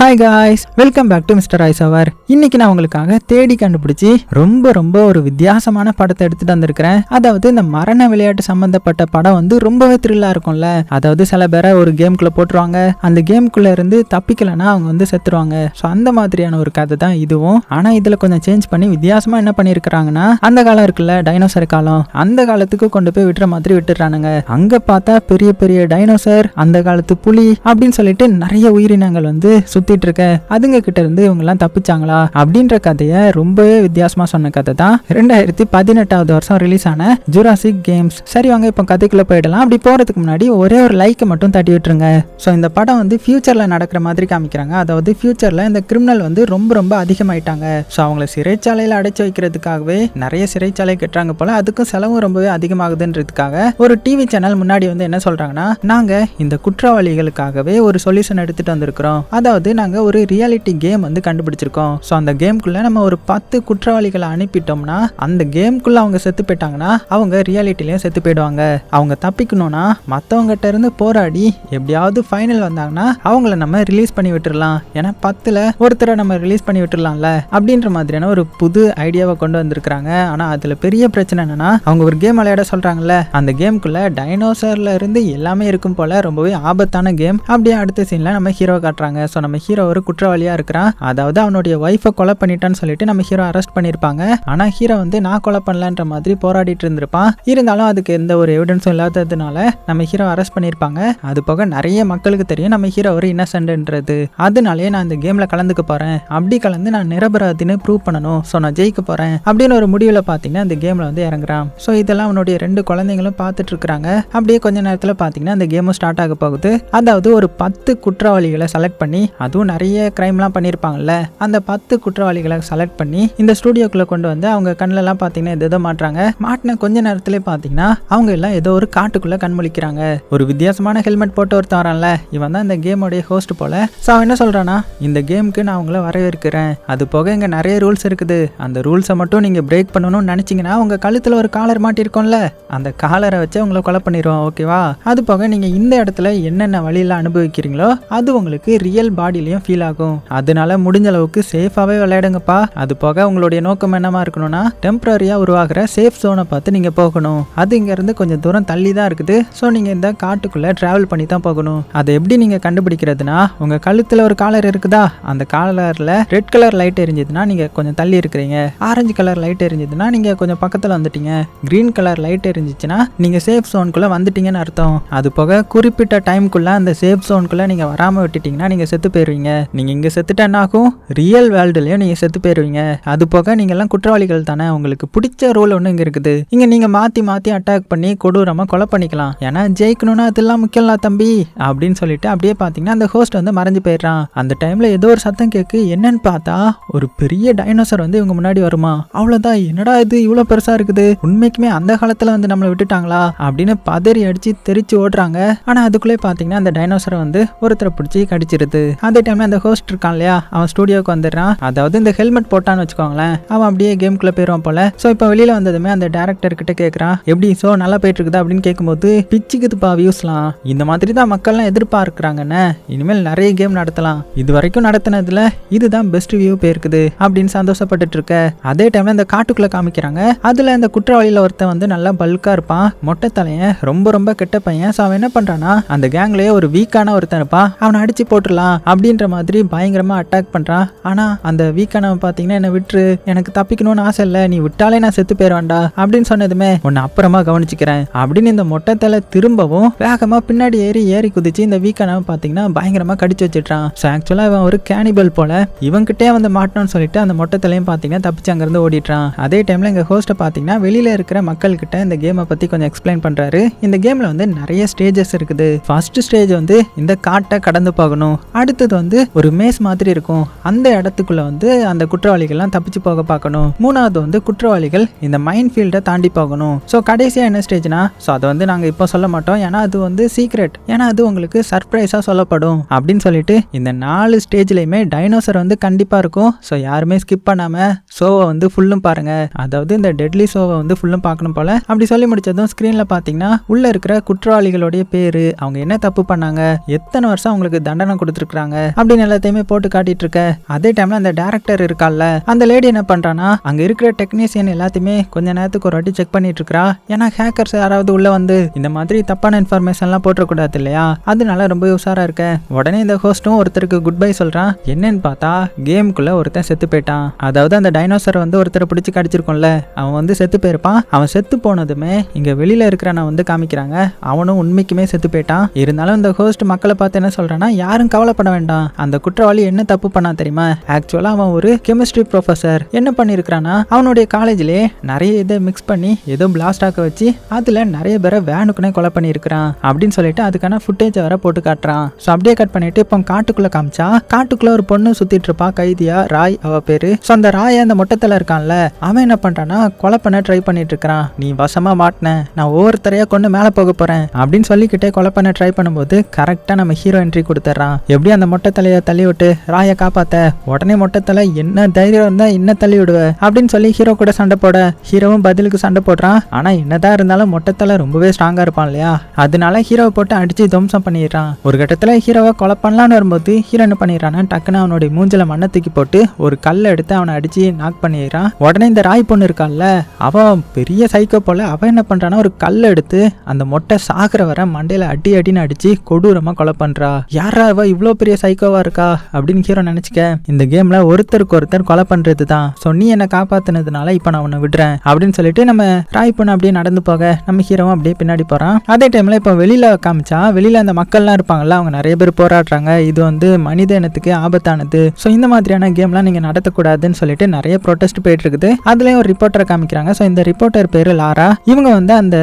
Hi guys welcome back to Mister Ice அவர் இன்னைக்கு நான் உங்களுக்காக தேடி கண்டுபிடிச்சி ரொம்ப ரொம்ப ஒரு வித்தியாசமான படத்தை எடுத்துட்டு வந்திருக்கிறேன். அதாவது இந்த மரண விளையாட்டு சம்பந்தப்பட்ட படம் வந்து ரொம்பவே த்ரில்லா இருக்கும்ல. அதாவது சில பேரை ஒரு கேம்குள்ள போட்டுருவாங்க. அந்த கேம்குள்ள இருந்து தப்பிக்கலைன்னா அவங்க வந்து செத்துருவாங்க. ஸோ அந்த மாதிரியான ஒரு கதை தான் இதுவும். ஆனா இதுல கொஞ்சம் சேஞ்ச் பண்ணி வித்தியாசமா என்ன பண்ணிருக்கிறாங்கன்னா அந்த காலம் இருக்குல்ல டைனோசர் காலம். அந்த காலத்துக்கு கொண்டு போய் விட்டுற மாதிரி விட்டுறானுங்க அங்க பார்த்தா பெரிய பெரிய டைனோசர் அந்த காலத்து புலி அப்படின்னு சொல்லிட்டு நிறைய உயிரினங்கள் வந்து சுத்திட்டு இருக்க அதுங்க கிட்ட இருந்து இவங்க எல்லாம் தப்பிச்சாங்களா? அப்படின்ற கதையை ரொம்பவே வித்தியாசமா சொன்ன கதை தான். ரெண்டாயிரத்தி பதினெட்டாவது வருஷம் ரிலீஸ் ஆன ஜுராசிக் கேம்ஸ் சரி வாங்க இப்போ கதைக்குள்ள போயிடலாம். அப்படி போறதுக்கு முன்னாடி ஒரே ஒரு லைக்கை மட்டும் தட்டி விட்டுருங்க. ஸோ இந்த படம் வந்து ஃபியூச்சர்ல நடக்கிற மாதிரி காமிக்கிறாங்க. அதாவது ஃபியூச்சர்ல இந்த கிரிமினல் வந்து ரொம்ப ரொம்ப அதிகமாயிட்டாங்க. ஸோ அவங்கள சிறைச்சாலையில் அடைச்சு வைக்கிறதுக்காகவே நிறைய சிறைச்சாலை கட்டுறாங்க போல. அதுக்கும் செலவும் ரொம்பவே அதிகமாகுதுன்றதுக்காக ஒரு டிவி சேனல் முன்னாடி வந்து என்ன சொல்றாங்கன்னா நாங்க இந்த குற்றவாளிகளுக்காகவே ஒரு சொல்யூஷன் எடுத்துட்டு வந்திருக்கிறோம். அதாவது நாங்க ஒரு ரியாலிட்டி கேம் வந்து கண்டுபிடிச்சிருக்கோம். ஸோ அந்த கேம்குள்ளே நம்ம ஒரு பத்து குற்றவாளிகளை அனுப்பிட்டோம்னா அந்த கேம்குள்ளே அவங்க செத்து போயிட்டாங்கன்னா அவங்க ரியாலிட்டிலையும் செத்து போயிடுவாங்க. அவங்க தப்பிக்கணும்னா மற்றவங்ககிட்ட இருந்து போராடி எப்படியாவது ஃபைனல் வந்தாங்கன்னா அவங்கள நம்ம ரிலீஸ் பண்ணி விட்டுறலாம் ஏன்னா பத்தில் ஒருத்தரை நம்ம ரிலீஸ் பண்ணி விட்டுறலாம்ல அப்படின்ற மாதிரியான ஒரு புது ஐடியாவை கொண்டு வந்திருக்கிறாங்க. ஆனால் அதில் பெரிய பிரச்சனை என்னன்னா அவங்க ஒரு கேம் விளையாட சொல்கிறாங்கல்ல அந்த கேம்குள்ள டைனோசர்ல இருந்து எல்லாமே இருக்கும் போல ரொம்பவே ஆபத்தான கேம் அப்படியே அடுத்த சீனில் நம்ம ஹீரோ காட்டுறாங்க. ஸோ நம்ம ஹீரோ ஒரு குற்றவாளியாக இருக்கிறான். அதாவது அவனுடைய ஒய்ஃபை கொலை பண்ணிட்டான்னு சொல்லிட்டு நம்ம ஹீரோ அரெஸ்ட் பண்ணியிருப்பாங்க. ஆனால் ஹீரோ வந்து நான் கொலை பண்ணலன்ற மாதிரி போராடிட்டு இருந்திருப்பான். இருந்தாலும் அதுக்கு எந்த ஒரு எவிடன்ஸும் இல்லாததுனால நம்ம ஹீரோ அரெஸ்ட் பண்ணியிருப்பாங்க. அது போக நிறைய மக்களுக்கு தெரியும் நம்ம ஹீரோ ஒரு இன்னசென்ட்ன்றது அதனாலேயே நான் இந்த கேமில் கலந்துக்க போகிறேன் அப்படி கலந்து நான் நிரபராதின்னு ப்ரூவ் பண்ணணும். ஸோ நான் ஜெயிக்க போகிறேன் அப்படின்னு ஒரு முடிவில் பார்த்தீங்கன்னா அந்த கேமில் வந்து இறங்குறான். ஸோ இதெல்லாம் அவனுடைய ரெண்டு குழந்தைங்களும் பார்த்துட்டு இருக்கிறாங்க. அப்படியே கொஞ்ச நேரத்தில் பார்த்தீங்கன்னா அந்த கேமும் ஸ்டார்ட் ஆக போகுது. அதாவது ஒரு பத்து குற்றவாளிகளை செலக்ட் பண்ணி அதுவும் நிறைய க்ரைம்லாம் பண்ணியிருப்பாங்கல்ல அந்த பத்து குற்றவாளிகளை செலக்ட் பண்ணி இந்த ஸ்டூடியோக்குள்ளே கொண்டு வந்து அவங்க கண்ணிலலாம் பார்த்தீங்கன்னா எது எதோ மாட்டுறாங்க. மாட்டின கொஞ்ச நேரத்திலே பார்த்தீங்கன்னா அவங்க எல்லாம் ஏதோ ஒரு காட்டுக்குள்ளே கண்முழிக்கிறாங்க. ஒரு வித்தியாசமான ஹெல்மெட் போட்டு ஒருத்தன் வரான்ல இவன் தான் இந்த கேமோடைய ஹோஸ்ட் போல. ஸோ அவன் என்ன சொல்கிறான்னா இந்த கேமுக்கு நான் உங்களை வரவேற்கிறேன். அது போக இங்கே நிறைய ரூல்ஸ் இருக்குது. அந்த ரூல்ஸை மட்டும் நீங்கள் பிரேக் பண்ணணும்னு நினச்சிங்கன்னா உங்கள் கழுத்தில் ஒரு காலர் மாட்டிருக்கோம்ல அந்த காலரை வச்சு உங்களை கொலை பண்ணிடுவோம் ஓகேவா அது போக நீங்கள் இந்த இடத்துல என்னென்ன வழியெல்லாம் அனுபவிக்கிறீங்களோ அது உங்களுக்கு ரியல் பாடியிலையும் ஃபீல் ஆகும். அதனால முடிஞ்ச அளவுக்கு சேஃபாகவே விளையாடுங்கப்பா. அது போக உங்களுடைய நோக்கம் என்னமா இருக்கணும்னா டெம்பரரியாக உருவாகிற சேஃப் சோனை பார்த்து நீங்கள் போகணும். அது இங்கேருந்து கொஞ்சம் தூரம் தள்ளி தான் இருக்குது. ஸோ நீங்கள் இந்த காட்டுக்குள்ளே ட்ராவல் பண்ணி தான் போகணும். அதை எப்படி நீங்கள் கண்டுபிடிக்கிறதுனா உங்கள் கழுத்தில் ஒரு காலர் இருக்குதா? அந்த காலரில் ரெட் கலர் லைட் எரிஞ்சதுன்னா நீங்கள் கொஞ்சம் தள்ளி இருக்கிறீங்க. ஆரஞ்சு கலர் லைட் எரிஞ்சதுன்னா நீங்கள் கொஞ்சம் பக்கத்தில் வந்துட்டீங்க. க்ரீன் கலர் லைட் எரிஞ்சிச்சுன்னா நீங்கள் சேஃப் ஜோனுக்குள்ளே வந்துட்டீங்கன்னு அர்த்தம். அது போக குறிப்பிட்ட டைம்குள்ளே அந்த சேஃப் ஜோனுக்குள்ளே நீங்கள் வராமல் விட்டுட்டீங்கன்னா நீங்கள் செத்து போயிடுவீங்க நீங்கள் இங்கே செத்துட்டா என்ன ஆகும் ரியல் வேர்ல்டுலேயும் நீங்கள் செத்து போயிருவீங்க. அது போக நீங்கள்லாம் எல்லாம் குற்றவாளிகள் தானே. உங்களுக்கு பிடிச்ச ரோல் ஒன்று இங்கே இருக்குது. இங்கே நீங்கள் மாற்றி மாற்றி அட்டாக் பண்ணி கொடூரமாக கொலை பண்ணிக்கலாம். ஏன்னா ஜெயிக்கணும்னா அதெல்லாம் முக்கியம்ல தம்பி. அப்படின்னு சொல்லிட்டு அப்படியே பார்த்தீங்கன்னா அந்த ஹோஸ்ட் வந்து மறைஞ்சு போயிடுறான். அந்த டைமில் ஏதோ ஒரு சத்தம் கேட்கு என்னன்னு பார்த்தா ஒரு பெரிய டைனோசர் வந்து இவங்க முன்னாடி வருமா? அவ்வளோதான் என்னடா இது? இவ்வளோ பெருசாக இருக்குது. உண்மைக்குமே அந்த காலத்தில் வந்து நம்மளை விட்டுட்டாங்களா? அப்படின்னு பதறி அடிச்சு தெரிச்சு ஓடுறாங்க. ஆனால் அதுக்குள்ளே பார்த்தீங்கன்னா அந்த டைனோசரை வந்து ஒருத்தரை பிடிச்சி கடிச்சிருது. அதே டைம்ல அந்த ஹோஸ்ட் இருக்கான் இல்லையா? அவன் ஸ்டூடியோக்கு வந்துடுறான். அதாவது இந்த ஹெல்மெட் போட்டான்னு வச்சுக்கோங்களேன். அவன் அப்படியே கேம்குள்ளே போயிடுவான் போல. ஸோ இப்போ வெளியில் வந்ததுமே அந்த டேரக்டர் கிட்ட கேட்குறான் எப்படி ஸோ நல்லா போயிட்டு இருக்குதா அப்படின்னு கேட்கும்போது பிச்சுக்குதுப்பா வியூஸ்லாம் இந்த மாதிரி தான் மக்கள்லாம் எதிர்பார்க்குறாங்கன்னு. இனிமேல் நிறைய கேம் நடத்தலாம். இது வரைக்கும் நடத்தினதுல இதுதான் பெஸ்ட் வியூ போயிருக்குது அப்படின்னு சந்தோஷப்பட்டுட்டு இருக்க. அதே டைம்ல இந்த காட்டுக்குள்ள காமிக்கிறாங்க. அதுல இந்த குற்றவாளியில ஒருத்தன் வந்து நல்லா பல்கா இருப்பான். மொட்டை தலையன் ரொம்ப ரொம்ப கெட்ட பையன். ஸோ அவன் என்ன பண்றானா அந்த கேங்லயே ஒரு வீக்கான ஒருத்தன் இருப்பான். அவனை அடிச்சு போட்டுடலாம். அப்படின்ற மாதிரி பயங்கரமாக அட்டாக் பண்ணுறான் ஆனால் அந்த வீக்கானவன் பார்த்தீங்கன்னா என்னை விட்டுரு. எனக்கு தப்பிக்கணும்னு ஆசை இல்லை. நீ விட்டாலே நான் செத்து போயிடுவேன்டா அப்படின்னு சொன்னதுமே உன்னை அப்புறமா கவனிச்சுக்கிறேன். அப்படின்னு இந்த மொட்டத்தில் திரும்பவும் வேகமாக பின்னாடி ஏறி ஏறி குதிச்சு இந்த வீக்கானவன் பார்த்தீங்கன்னா பயங்கரமாக கடிச்சு வச்சிட்டான் ஸோ ஆக்சுவலாக இவன் ஒரு கேனிபல் போல இவன்கிட்டே வந்து மாட்டணும்னு சொல்லிட்டு அந்த மொட்டத்திலையும் பார்த்தீங்கன்னா தப்பிச்சு அங்கேருந்து ஓடிட்டான் அதே டைமில் எங்கள் ஹோஸ்ட்டை பார்த்தீங்கன்னா வெளியில் இருக்கிற மக்கள்கிட்ட இந்த கேமை பற்றி கொஞ்சம் எக்ஸ்பிளைன் பண்ணுறாரு இந்த கேமில் வந்து நிறைய ஸ்டேஜஸ் இருக்குது. ஃபர்ஸ்ட் ஸ்டேஜ் வந்து இந்த காட்டை கடந்து போகணும். அடுத்தது வந்து ஒரு மேஸ் மாதிரி இருக்கும். அந்த இடத்துக்குள்ள வந்து அந்த குற்றவாளிகள்லாம் தப்பிச்சு போக பார்க்கணும். மூணாவது வந்து குற்றவாளிகள் இந்த மைண்ட் ஃபீல்டை தாண்டி போகணும். ஸோ கடைசியாக என்ன ஸ்டேஜ்னா ஸோ அதை வந்து நாங்கள் இப்போ சொல்ல மாட்டோம். ஏன்னா அது வந்து சீக்ரெட் ஏன்னா அது உங்களுக்கு சர்ப்ரைஸாக சொல்லப்படும். அப்படின்னு சொல்லிட்டு இந்த நாலு ஸ்டேஜ்லையுமே டைனோசர் வந்து கண்டிப்பாக இருக்கும். ஸோ யாருமே ஸ்கிப் பண்ணாமல் ஷோவை வந்து ஃபுல்லும் பாருங்க. அதாவது இந்த டெட்லி ஷோவை வந்து ஃபுல்லும் பார்க்கணும் போல. அப்படி சொல்லி முடிச்சதும் ஸ்க்ரீனில் பார்த்தீங்கன்னா உள்ளே இருக்கிற குற்றவாளிகளுடைய பேர் அவங்க என்ன தப்பு பண்ணாங்க எத்தனை வருஷம் அவங்களுக்கு தண்டனை கொடுத்துருக்குறாங்க அப்படின்னு எல்லாத்தையுமே போட்டு காட்டிட்டு இருக்க. அதே டைம்ல அந்த டேரக்டர் இருக்கால்ல அந்த லேடி என்ன பண்றானா அங்க இருக்கிற டெக்னீசியன் எல்லாத்தையுமே கொஞ்ச நேரத்துக்கு ஒரு வாட்டி செக் பண்ணிட்டு இருக்கா ஏன்னா ஹேக்கர்ஸ் யாராவது உள்ள வந்து இந்த மாதிரி தப்பான இன்ஃபர்மேஷன்லாம் போட்டுறக்கூடாது இல்லையா? அதனால ரொம்ப உஷாரா இருக்க. உடனே இந்த ஹோஸ்ட்டும் ஒருத்தருக்கு குட் பை சொல்றான். என்னன்னு பார்த்தா கேமுக்குள்ள ஒருத்தன் செத்து போயிட்டான். அதாவது அந்த டைனோசர் வந்து ஒருத்தரை பிடிச்சி கடிச்சிருக்கோம்ல அவன் வந்து செத்து போயிருப்பான். அவன் செத்து போனதுமே இங்க வெளியில இருக்கிறவனை வந்து காமிக்கிறாங்க. அவனும் உண்மைக்குமே செத்து போயிட்டான். இருந்தாலும் இந்த ஹோஸ்ட் மக்களை பார்த்து என்ன சொல்றான்னா யாரும் கவலைப்பட வேண்டாம். அந்த குற்றவாளி என்ன தப்பு பண்ணா தெரியுமா? ஆக்சுவலாக அவன் ஒரு கெமிஸ்ட்ரி ப்ரொஃபசர் என்ன பண்ணியிருக்கிறான்னா அவனுடைய காலேஜ்லேயே நிறைய இதை மிக்ஸ் பண்ணி ஏதோ பிளாஸ்ட் ஆக்க வச்சு அதில் நிறைய பேரை வேனுக்குனே கொலை பண்ணியிருக்கிறான் அப்படின்னு சொல்லிட்டு அதுக்கான ஃபுட்டேஜை வேற போட்டு காட்டுறான். ஸோ அப்படியே கட் பண்ணிட்டு இப்போ காட்டுக்குள்ளே காமிச்சா காட்டுக்குள்ளே ஒரு பொண்ணு சுற்றிட்டு இருப்பா கைதியா? ராய் அவ பேரு. ஸோ அந்த ராய் அந்த மொட்டத்தில் இருக்கான்ல அவன் என்ன பண்ணுறான்னா கொலை பண்ண ட்ரை பண்ணிட்டு இருக்கிறான் நீ வசமாக மாட்டின நான் ஒவ்வொருத்தரையா கொண்டு மேலே போக போறேன். அப்படின்னு சொல்லிக்கிட்டே கொலை பண்ண ட்ரை பண்ணும்போது கரெக்டாக நம்ம ஹீரோ என்ட்ரி கொடுத்துட்றான். எப்படி அந்த மொட்டை தலையை தள்ளி விட்டு ராயை காப்பாத்த உடனே மொட்டை தலை என்ன தைரியம் இருந்தா என்ன தள்ளி விடுவ அப்படின்னு சொல்லி ஹீரோ கூட சண்டை போட ஹீரோவும் பதிலுக்கு சண்டை போடுறான். ஆனா என்னதான் இருந்தாலும் மொட்டை தலை ரொம்பவே ஸ்ட்ராங்கா இருப்பான் இல்லையா? அதனால ஹீரோவை போட்டு அடிச்சு துவம்சம் பண்ணிடுறான். ஒரு கட்டத்துல ஹீரோவை கொலை பண்ணலான்னு வரும்போது ஹீரோ என்ன பண்ணிடுறான்னா டக்குன்னு அவனுடைய மூஞ்சில மண்ணை தூக்கி போட்டு ஒரு கல்லை எடுத்து அவனை அடிச்சு நாக் பண்ணிடுறான். உடனே இந்த ராய் பொண்ணு இருக்கான்ல அவன் பெரிய சைக்கோ போல அவன் என்ன பண்றான்னா ஒரு கல்லை எடுத்து அந்த மொட்டை சாகுற வர மண்டையில அடி அடின்னு அடிச்சு கொடூரமா கொலை பண்றா. யாரா அவ இவ்வளோ பெரிய சைக்கோவா இருக்கா அப்படின்னு ஹீரோ நினைச்சுக்க இந்த கேம்ல ஒருத்தருக்கு ஒருத்தர் கொலை பண்றது தான் ஸோ நீ என்ன காப்பாத்துனதுனால இப்போ நான் உன்னை விடுறேன் அப்படின்னு சொல்லிட்டு நம்ம ராய் பொண்ணு அப்படியே நடந்து போக நம்ம ஹீரோவும் அப்படியே பின்னாடி போறான். அதே டைம்ல இப்போ வெளியில காமிச்சா வெளியில அந்த மக்கள்லாம் இருப்பாங்கல்ல அவங்க நிறைய பேர் போராடுறாங்க. இது வந்து மனித இனத்துக்கு ஆபத்தானது. ஸோ இந்த மாதிரியான கேம்லாம் நீங்க நடத்தக்கூடாதுன்னு சொல்லிட்டு நிறைய ப்ரொடெஸ்ட் போயிட்டு இருக்குது அதுலயும் ஒரு ரிப்போர்ட்டரை காமிக்கிறாங்க. ஸோ இந்த ரிப்போர்ட்டர் பேரு லாரா. இவங்க வந்து அந்த